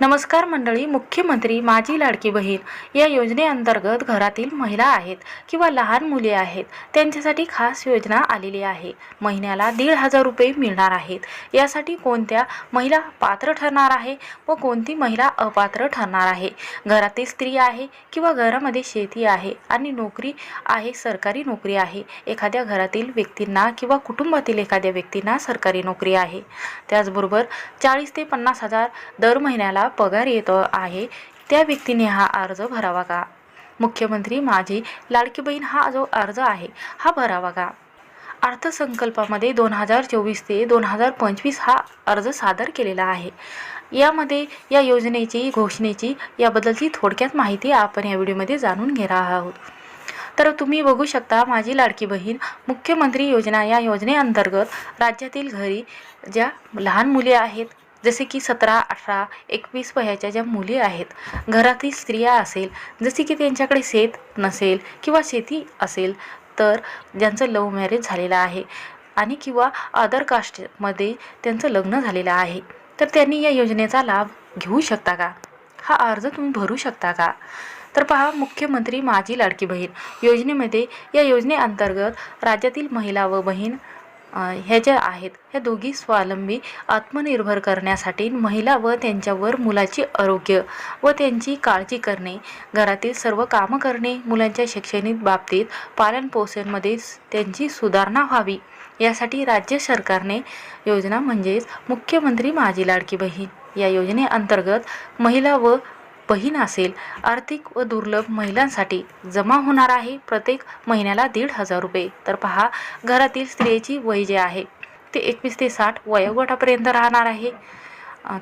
नमस्कार मंडळी मुख्यमंत्री माझी लाडकी बहीण या योजनेअंतर्गत घरातील महिला आहेत किंवा लहान मुले आहेत त्यांच्यासाठी खास योजना आलेली आहे. महिन्याला दीड हजार रुपये मिळणार आहेत. यासाठी कोणत्या महिला पात्र ठरणार आहे व कोणती महिला अपात्र ठरणार आहे? घरातील स्त्री आहे किंवा घरामध्ये शेती आहे आणि नोकरी आहे सरकारी नोकरी आहे. एखाद्या घरातील व्यक्तींना किंवा कुटुंबातील एखाद्या व्यक्तींना सरकारी नोकरी आहे. त्याचबरोबर चाळीस ते पन्नास हजार दर महिन्याला पगार येतो आहे त्या व्यक्तीने हा अर्ज भरावा का? मुख्यमंत्री माझी लाडकी बहीण हा जो अर्ज आहे हा भरावा का? अर्थसंकल्पामध्ये दोन हजार चोवीस ते दोन हजार पंचवीस हा अर्ज सादर केलेला आहे. यामध्ये या योजनेची घोषणेची याबद्दलची थोडक्यात माहिती आपण या व्हिडिओमध्ये जाणून घेणार आहोत. तर तुम्ही बघू शकता माझी लाडकी बहीण मुख्यमंत्री योजना या योजनेअंतर्गत राज्यातील घरी ज्या लहान मुले आहेत जसे की सतरा अठरा एकवीस वयाच्या ज्या मुली आहेत घरातील स्त्रिया असेल जसे की त्यांच्याकडे शेत नसेल किंवा शेती असेल तर ज्यांचं लव्ह मॅरेज झालेलं आहे आणि किंवा अदर कास्टमध्ये त्यांचं लग्न झालेलं आहे तर त्यांनी या योजनेचा लाभ घेऊ शकता का? हा अर्ज तुम्ही भरू शकता का? तर पहा मुख्यमंत्री माझी लाडकी बहीण योजनेमध्ये या योजनेअंतर्गत राज्यातील महिला व बहीण ह्या ज्या आहेत ह्या दोघी स्वावलंबी आत्मनिर्भर करण्यासाठी महिला व त्यांच्यावर मुलाचे आरोग्य व त्यांची काळजी करणे घरातील सर्व कामं करणे मुलांच्या शैक्षणिक बाबतीत पालनपोषणमध्ये त्यांची सुधारणा व्हावी. यासाठी राज्य सरकारने योजना म्हणजेच मुख्यमंत्री माझी लाडकी बहीण या योजनेअंतर्गत महिला व बहीण असेल आर्थिक व दुर्लभ महिलांसाठी जमा होणार आहे प्रत्येक महिन्याला दीड हजार रुपये. तर पहा घरातील स्त्रियेची वय जे आहे ते एकवीस ते साठ वयोगटापर्यंत राहणार आहे.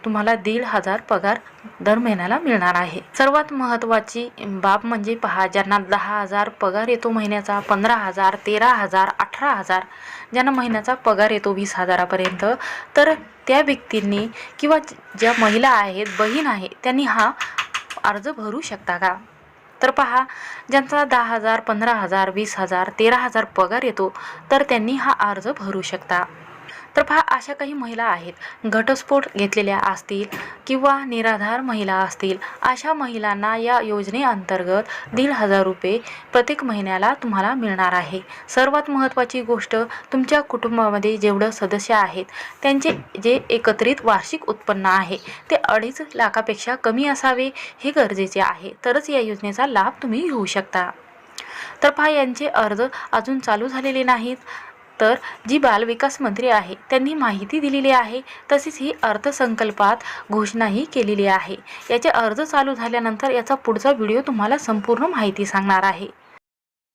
तुम्हाला दीड हजार पगार दर महिन्याला मिळणार आहे. सर्वात महत्त्वाची बाब म्हणजे पहा ज्यांना दहा हजार पगार येतो महिन्याचा पंधरा हजार तेरा हजार अठरा हजार ज्यांना महिन्याचा पगार येतो वीस हजारापर्यंत तर त्या व्यक्तींनी किंवा ज्या महिला आहेत बहीण आहे त्यांनी हा अर्ज भरू शकता का? तर पहा ज्यांचा दहा हजार पंधरा हजार वीस हजार तेरा हजार पगार येतो तर त्यांनी हा अर्ज भरू शकता. तर पहा अशा काही महिला आहेत. घटस्फोट घेतलेल्या असतील किंवा निराधार महिला असतील अशा महिलांना या योजनेअंतर्गत दीड हजार रुपये प्रत्येक महिन्याला तुम्हाला मिळणार आहे. सर्वात महत्त्वाची गोष्ट तुमच्या कुटुंबामध्ये जेवढं सदस्य आहेत त्यांचे जे एकत्रित वार्षिक उत्पन्न आहे ते अडीच लाखापेक्षा कमी असावे हे गरजेचे आहे. तरच या योजनेचा लाभ तुम्ही घेऊ शकता. तर पहा यांचे अर्ज अजून चालू झालेले नाहीत. तर जी बालविकास मंत्री आहे त्यांनी माहिती दिलेली आहे तसेच ही अर्थसंकल्पात घोषणाही केलेली आहे. याचे अर्ज चालू झाल्यानंतर याचा पुढचा व्हिडिओ तुम्हाला संपूर्ण माहिती सांगणार आहे.